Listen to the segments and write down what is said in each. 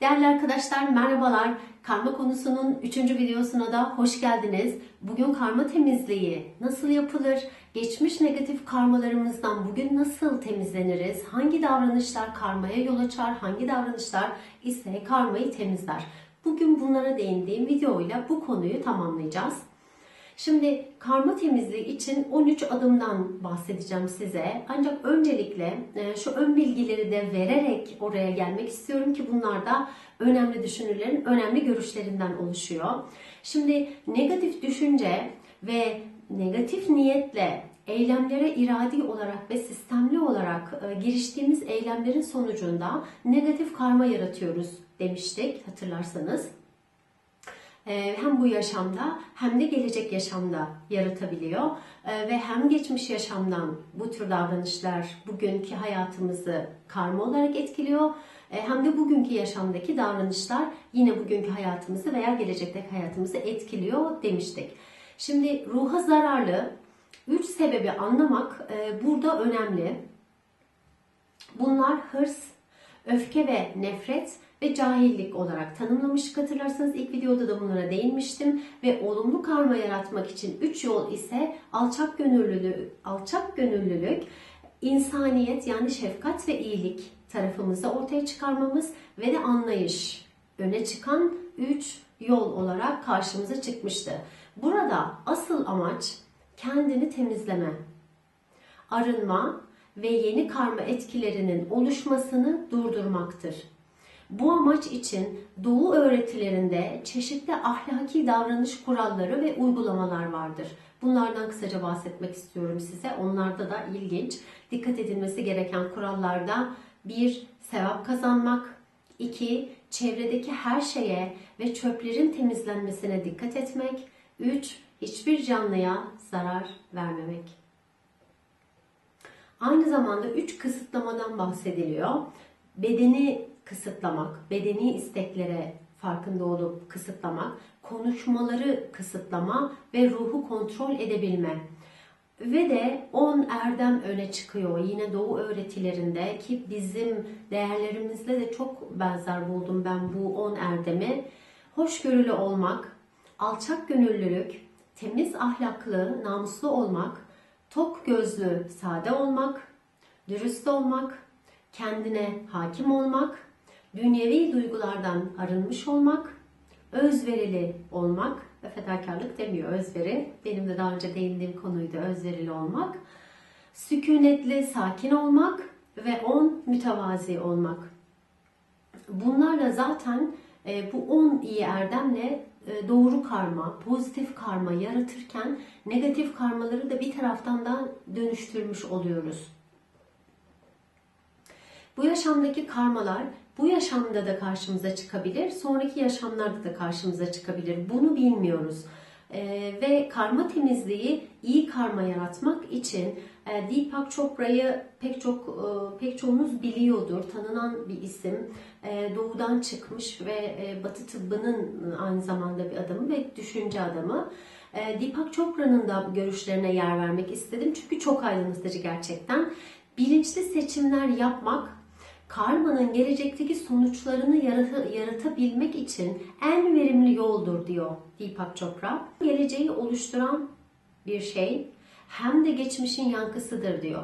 Değerli arkadaşlar merhabalar. Karma konusunun 3. videosuna da hoş geldiniz. Bugün karma temizliği nasıl yapılır? Geçmiş negatif karmalarımızdan bugün nasıl temizleniriz? Hangi davranışlar karmaya yol açar? Hangi davranışlar ise karmayı temizler? Bugün bunlara değindiğim videoyla bu konuyu tamamlayacağız. Şimdi karma temizliği için 13 adımdan bahsedeceğim size. Ancak öncelikle e, şu ön bilgileri de vererek oraya gelmek istiyorum ki bunlar da önemli düşünürlerin önemli görüşlerinden oluşuyor. Şimdi negatif düşünce ve negatif niyetle eylemlere iradi olarak ve sistemli olarak e, giriştiğimiz eylemlerin sonucunda negatif karma yaratıyoruz demiştik hatırlarsanız. Ee, hem bu yaşamda hem de gelecek yaşamda yaratabiliyor. Ee, Ve hem geçmiş yaşamdan bu tür davranışlar bugünkü hayatımızı karma olarak etkiliyor. Ee, Hem de bugünkü yaşamdaki davranışlar yine bugünkü hayatımızı veya gelecekteki hayatımızı etkiliyor demiştik. Şimdi ruha zararlı üç sebebi anlamak e, burada önemli. Bunlar hırs, öfke ve nefret ve cahillik olarak tanımlamıştık hatırlarsanız ilk videoda da bunlara değinmiştim ve olumlu karma yaratmak için üç yol ise alçak gönüllülük, alçak gönüllülük, insaniyet yani şefkat ve iyilik tarafımızı ortaya çıkarmamız ve de anlayış öne çıkan üç yol olarak karşımıza çıkmıştı. Burada asıl amaç kendini temizleme, arınma ve yeni karma etkilerinin oluşmasını durdurmaktır. Bu amaç için Doğu öğretilerinde çeşitli ahlaki davranış kuralları ve uygulamalar vardır. Bunlardan kısaca bahsetmek istiyorum size. Onlarda da ilginç. Dikkat edilmesi gereken kurallarda bir sevap kazanmak, iki çevredeki her şeye ve çöplerin temizlenmesine dikkat etmek, üç hiçbir canlıya zarar vermemek. Aynı zamanda üç kısıtlamadan bahsediliyor. Bedeni kısıtlamak, bedeni isteklere farkında olup kısıtlamak, konuşmaları kısıtlama ve ruhu kontrol edebilme. Ve de 10 erdem öne çıkıyor. Yine Doğu öğretilerinde ki bizim değerlerimizle de çok benzer buldum ben bu 10 erdemi. Hoşgörülü olmak, alçak gönüllülük, temiz ahlaklı, namuslu olmak, tok gözlü, sade olmak, dürüst olmak, kendine hakim olmak, dünyevi duygulardan arınmış olmak, özverili olmak ve fedakarlık demiyor özveri. Benim de daha önce değindiğim konuydu özverili olmak. Sükunetli, sakin olmak ve on mütevazi olmak. Bunlarla zaten e, bu 10 iyi erdemle doğru karma, pozitif karma yaratırken negatif karmaları da bir taraftan da dönüştürmüş oluyoruz. Bu yaşamdaki karmalar bu yaşamda da karşımıza çıkabilir, sonraki yaşamlarda da karşımıza çıkabilir. Bunu bilmiyoruz. Ee, ve karma temizliği iyi karma yaratmak için e, Deepak Chopra'yı pek çok e, pek çoğunuz biliyordur. Tanınan bir isim. E, doğudan çıkmış ve e, Batı tıbbının aynı zamanda bir adamı ve düşünce adamı. E, Deepak Chopra'nın da görüşlerine yer vermek istedim. Çünkü çok aydınlatıcı gerçekten. Bilinçli seçimler yapmak karmanın gelecekteki sonuçlarını yarat- yaratabilmek için en verimli yoldur diyor Deepak Chopra. Geleceği oluşturan bir şey hem de geçmişin yankısıdır diyor.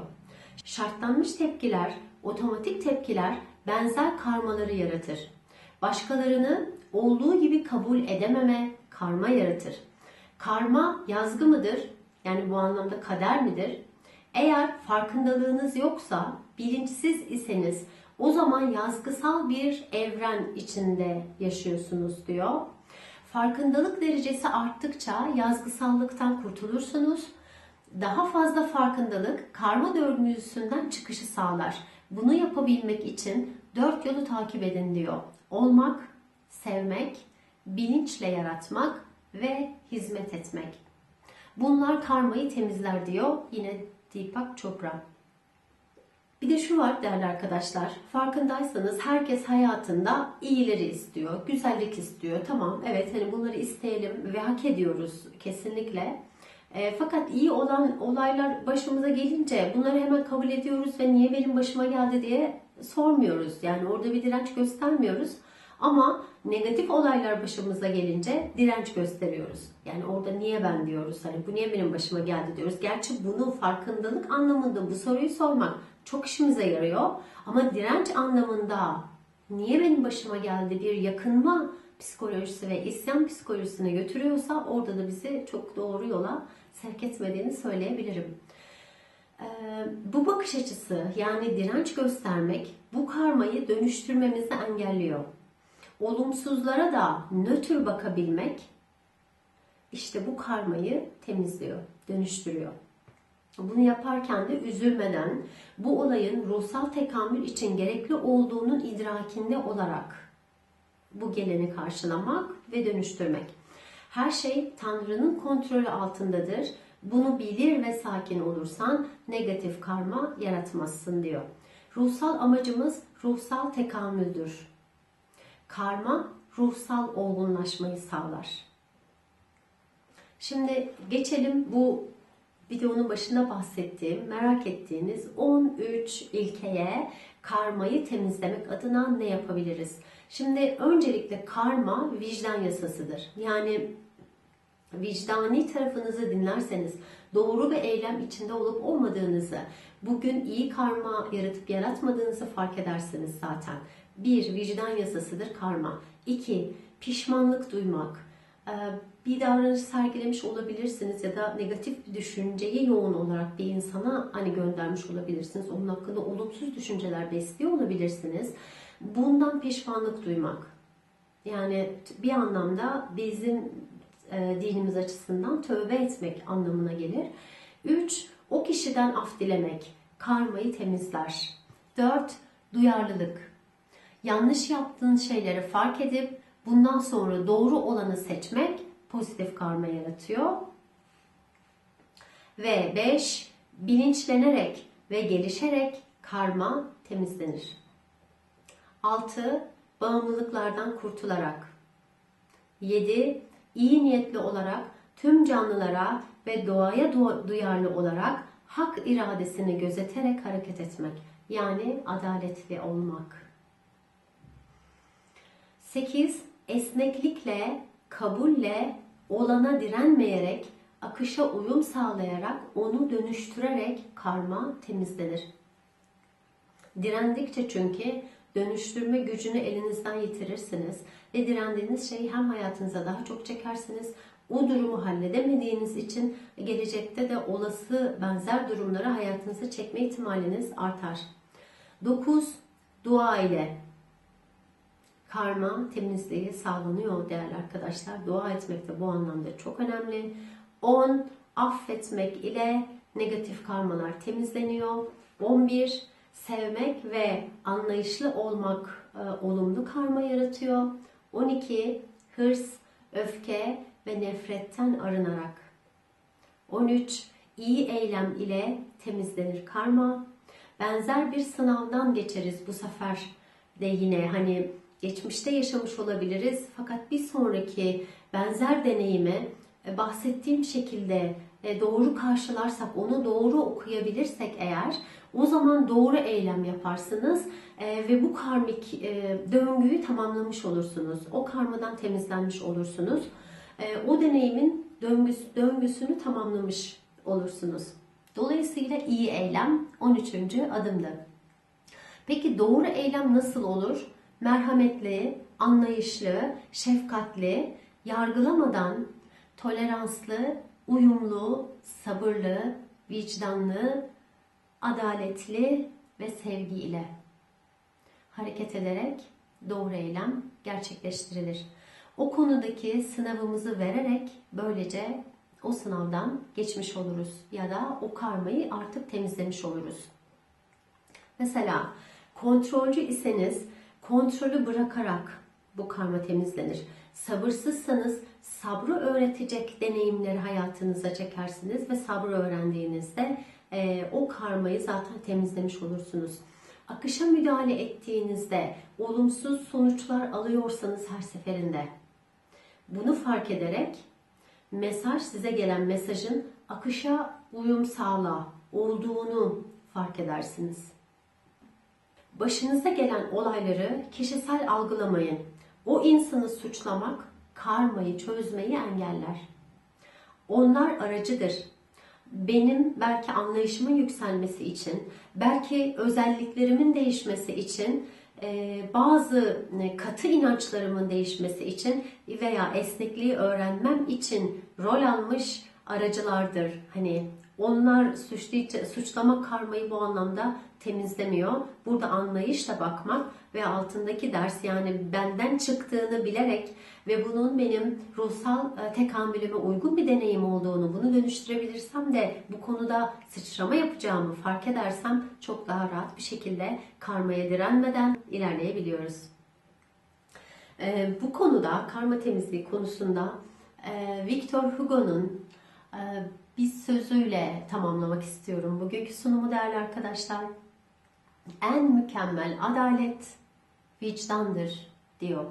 Şartlanmış tepkiler, otomatik tepkiler benzer karmaları yaratır. Başkalarını olduğu gibi kabul edememe karma yaratır. Karma yazgı mıdır? Yani bu anlamda kader midir? Eğer farkındalığınız yoksa, bilinçsiz iseniz o zaman yazgısal bir evren içinde yaşıyorsunuz diyor. Farkındalık derecesi arttıkça yazgısallıktan kurtulursunuz. Daha fazla farkındalık karma döngüsünden çıkışı sağlar. Bunu yapabilmek için dört yolu takip edin diyor. Olmak, sevmek, bilinçle yaratmak ve hizmet etmek. Bunlar karmayı temizler diyor yine Deepak Chopra. Bir de şu var değerli arkadaşlar. Farkındaysanız herkes hayatında iyileri istiyor, güzellik istiyor. Tamam, evet hani bunları isteyelim ve hak ediyoruz kesinlikle. E, fakat iyi olan olaylar başımıza gelince bunları hemen kabul ediyoruz ve niye benim başıma geldi diye sormuyoruz. Yani orada bir direnç göstermiyoruz. Ama negatif olaylar başımıza gelince direnç gösteriyoruz. Yani orada niye ben diyoruz, hani bu niye benim başıma geldi diyoruz. Gerçi bunun farkındalık anlamında bu soruyu sormak çok işimize yarıyor. Ama direnç anlamında niye benim başıma geldi bir yakınma psikolojisi ve isyan psikolojisine götürüyorsa orada da bizi çok doğru yola sevk etmediğini söyleyebilirim. Ee, bu bakış açısı yani direnç göstermek bu karmayı dönüştürmemizi engelliyor. Olumsuzlara da nötr bakabilmek işte bu karmayı temizliyor, dönüştürüyor. Bunu yaparken de üzülmeden bu olayın ruhsal tekamül için gerekli olduğunun idrakinde olarak bu geleni karşılamak ve dönüştürmek. Her şey Tanrı'nın kontrolü altındadır. Bunu bilir ve sakin olursan negatif karma yaratmazsın diyor. Ruhsal amacımız ruhsal tekamüldür. Karma ruhsal olgunlaşmayı sağlar. Şimdi geçelim bu videonun başında bahsettiğim, merak ettiğiniz 13 ilkeye karmayı temizlemek adına ne yapabiliriz? Şimdi öncelikle karma vicdan yasasıdır. Yani vicdani tarafınızı dinlerseniz, doğru bir eylem içinde olup olmadığınızı, bugün iyi karma yaratıp yaratmadığınızı fark edersiniz zaten. Bir, vicdan yasasıdır karma. İki, pişmanlık duymak. Ee, bir davranış sergilemiş olabilirsiniz ya da negatif bir düşünceyi yoğun olarak bir insana hani göndermiş olabilirsiniz. Onun hakkında olumsuz düşünceler besliyor olabilirsiniz. Bundan pişmanlık duymak. Yani bir anlamda bizim e, dinimiz açısından tövbe etmek anlamına gelir. 3. O kişiden af dilemek. Karmayı temizler. 4. Duyarlılık. Yanlış yaptığın şeyleri fark edip bundan sonra doğru olanı seçmek pozitif karma yaratıyor. Ve 5. Bilinçlenerek ve gelişerek karma temizlenir. 6. Bağımlılıklardan kurtularak. 7. iyi niyetli olarak tüm canlılara ve doğaya duyarlı olarak hak iradesini gözeterek hareket etmek. Yani adaletli olmak. 8. Esneklikle, kabulle, olana direnmeyerek, akışa uyum sağlayarak, onu dönüştürerek karma temizlenir. Direndikçe çünkü dönüştürme gücünü elinizden yitirirsiniz ve direndiğiniz şeyi hem hayatınıza daha çok çekersiniz. O durumu halledemediğiniz için gelecekte de olası benzer durumları hayatınıza çekme ihtimaliniz artar. 9. Dua ile karma temizliği sağlanıyor değerli arkadaşlar. Dua etmek de bu anlamda çok önemli. 10. Affetmek ile negatif karmalar temizleniyor. 11 sevmek ve anlayışlı olmak e, olumlu karma yaratıyor. 12 hırs, öfke ve nefretten arınarak. 13 iyi eylem ile temizlenir karma. Benzer bir sınavdan geçeriz bu sefer de yine hani geçmişte yaşamış olabiliriz fakat bir sonraki benzer deneyimi e, bahsettiğim şekilde doğru karşılarsak, onu doğru okuyabilirsek eğer o zaman doğru eylem yaparsınız e, ve bu karmik e, döngüyü tamamlamış olursunuz. O karmadan temizlenmiş olursunuz. E, o deneyimin döngüsü, döngüsünü tamamlamış olursunuz. Dolayısıyla iyi eylem 13. adımdı. Peki doğru eylem nasıl olur? Merhametli, anlayışlı, şefkatli, yargılamadan, toleranslı, uyumlu, sabırlı, vicdanlı, adaletli ve sevgi ile hareket ederek doğru eylem gerçekleştirilir. O konudaki sınavımızı vererek böylece o sınavdan geçmiş oluruz ya da o karmayı artık temizlemiş oluruz. Mesela kontrolcü iseniz kontrolü bırakarak bu karma temizlenir. Sabırsızsanız sabrı öğretecek deneyimleri hayatınıza çekersiniz ve sabrı öğrendiğinizde e, o karmayı zaten temizlemiş olursunuz. Akışa müdahale ettiğinizde olumsuz sonuçlar alıyorsanız her seferinde bunu fark ederek mesaj size gelen mesajın akışa uyum sağla olduğunu fark edersiniz. Başınıza gelen olayları kişisel algılamayın. O insanı suçlamak karmayı çözmeyi engeller. Onlar aracıdır. Benim belki anlayışımın yükselmesi için, belki özelliklerimin değişmesi için, e, bazı e, katı inançlarımın değişmesi için veya esnekliği öğrenmem için rol almış aracılardır. Hani onlar suçlama karmayı bu anlamda temizlemiyor. Burada anlayışla bakmak ve altındaki ders yani benden çıktığını bilerek ve bunun benim ruhsal e, tekamülüme uygun bir deneyim olduğunu, bunu dönüştürebilirsem de bu konuda sıçrama yapacağımı fark edersem çok daha rahat bir şekilde karmaya direnmeden ilerleyebiliyoruz. E, bu konuda karma temizliği konusunda e, Victor Hugo'nun bir sözüyle tamamlamak istiyorum bugünkü sunumu değerli arkadaşlar. En mükemmel adalet vicdandır diyor.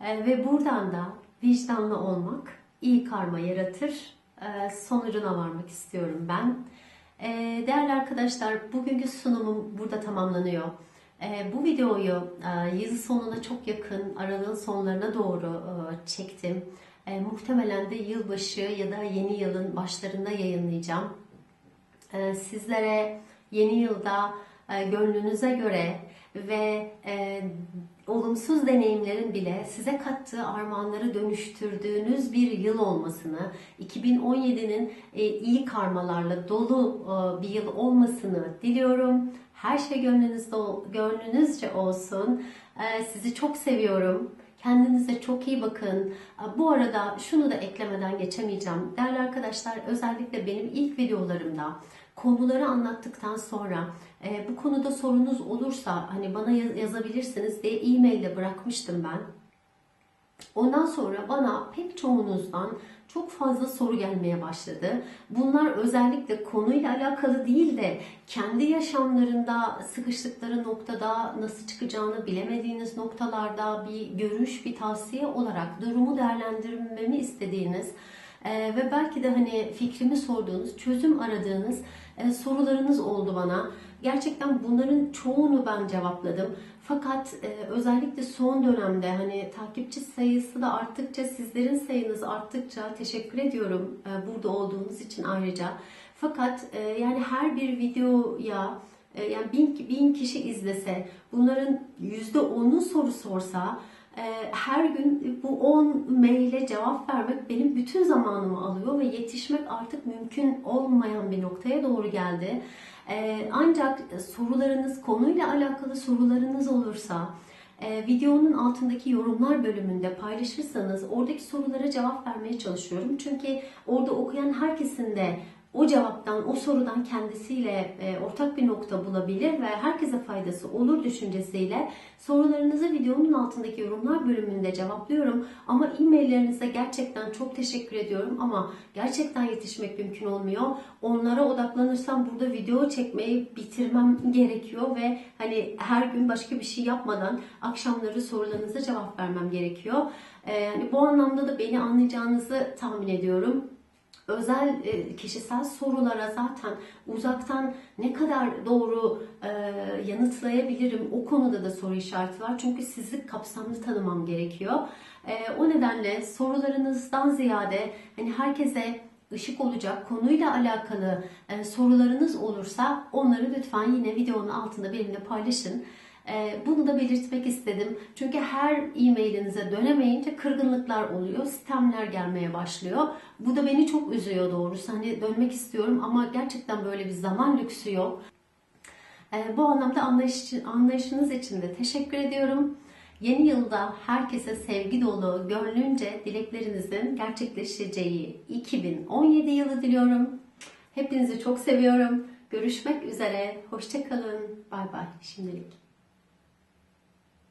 E, ve buradan da vicdanlı olmak iyi karma yaratır e, sonucuna varmak istiyorum ben. E, değerli arkadaşlar bugünkü sunumum burada tamamlanıyor. E, bu videoyu e, yazı sonuna çok yakın, aralığın sonlarına doğru e, çektim. E, muhtemelen de yılbaşı ya da yeni yılın başlarında yayınlayacağım. E, sizlere yeni yılda e, gönlünüze göre ve e, olumsuz deneyimlerin bile size kattığı armağanları dönüştürdüğünüz bir yıl olmasını, 2017'nin e, iyi karmalarla dolu e, bir yıl olmasını diliyorum. Her şey gönlünüzde gönlünüzce olsun. E, sizi çok seviyorum. Kendinize çok iyi bakın. Bu arada şunu da eklemeden geçemeyeceğim. Değerli arkadaşlar özellikle benim ilk videolarımda konuları anlattıktan sonra e, bu konuda sorunuz olursa hani bana yazabilirsiniz diye e-mail ile bırakmıştım ben. Ondan sonra bana pek çoğunuzdan çok fazla soru gelmeye başladı. Bunlar özellikle konuyla alakalı değil de kendi yaşamlarında sıkıştıkları noktada nasıl çıkacağını bilemediğiniz noktalarda bir görüş, bir tavsiye olarak durumu değerlendirmemi istediğiniz e, ve belki de hani fikrimi sorduğunuz, çözüm aradığınız e, sorularınız oldu bana. Gerçekten bunların çoğunu ben cevapladım. Fakat e, özellikle son dönemde hani takipçi sayısı da arttıkça, sizlerin sayınız arttıkça teşekkür ediyorum e, burada olduğunuz için ayrıca. Fakat e, yani her bir videoya e, yani bin, bin kişi izlese, bunların yüzde onu soru sorsa, e, her gün bu 10 maile cevap vermek benim bütün zamanımı alıyor ve yetişmek artık mümkün olmayan bir noktaya doğru geldi. Ee, ancak sorularınız, konuyla alakalı sorularınız olursa e, videonun altındaki yorumlar bölümünde paylaşırsanız oradaki sorulara cevap vermeye çalışıyorum. Çünkü orada okuyan herkesin de o cevaptan, o sorudan kendisiyle e, ortak bir nokta bulabilir ve herkese faydası olur düşüncesiyle sorularınızı videonun altındaki yorumlar bölümünde cevaplıyorum. Ama e-maillerinize gerçekten çok teşekkür ediyorum ama gerçekten yetişmek mümkün olmuyor. Onlara odaklanırsam burada video çekmeyi bitirmem gerekiyor ve hani her gün başka bir şey yapmadan akşamları sorularınıza cevap vermem gerekiyor. Ee, hani bu anlamda da beni anlayacağınızı tahmin ediyorum özel e, kişisel sorulara zaten uzaktan ne kadar doğru e, yanıtlayabilirim o konuda da soru işareti var. Çünkü sizi kapsamlı tanımam gerekiyor. E, o nedenle sorularınızdan ziyade hani herkese ışık olacak konuyla alakalı sorularınız olursa onları lütfen yine videonun altında benimle paylaşın. Ee, bunu da belirtmek istedim. Çünkü her e-mailinize dönemeyince kırgınlıklar oluyor, sistemler gelmeye başlıyor. Bu da beni çok üzüyor doğrusu. Hani dönmek istiyorum ama gerçekten böyle bir zaman lüksü yok. Ee, bu anlamda anlayış, anlayışınız için de teşekkür ediyorum. Yeni yılda herkese sevgi dolu, gönlünce dileklerinizin gerçekleşeceği 2017 yılı diliyorum. Hepinizi çok seviyorum. Görüşmek üzere. Hoşçakalın. Bay bay şimdilik.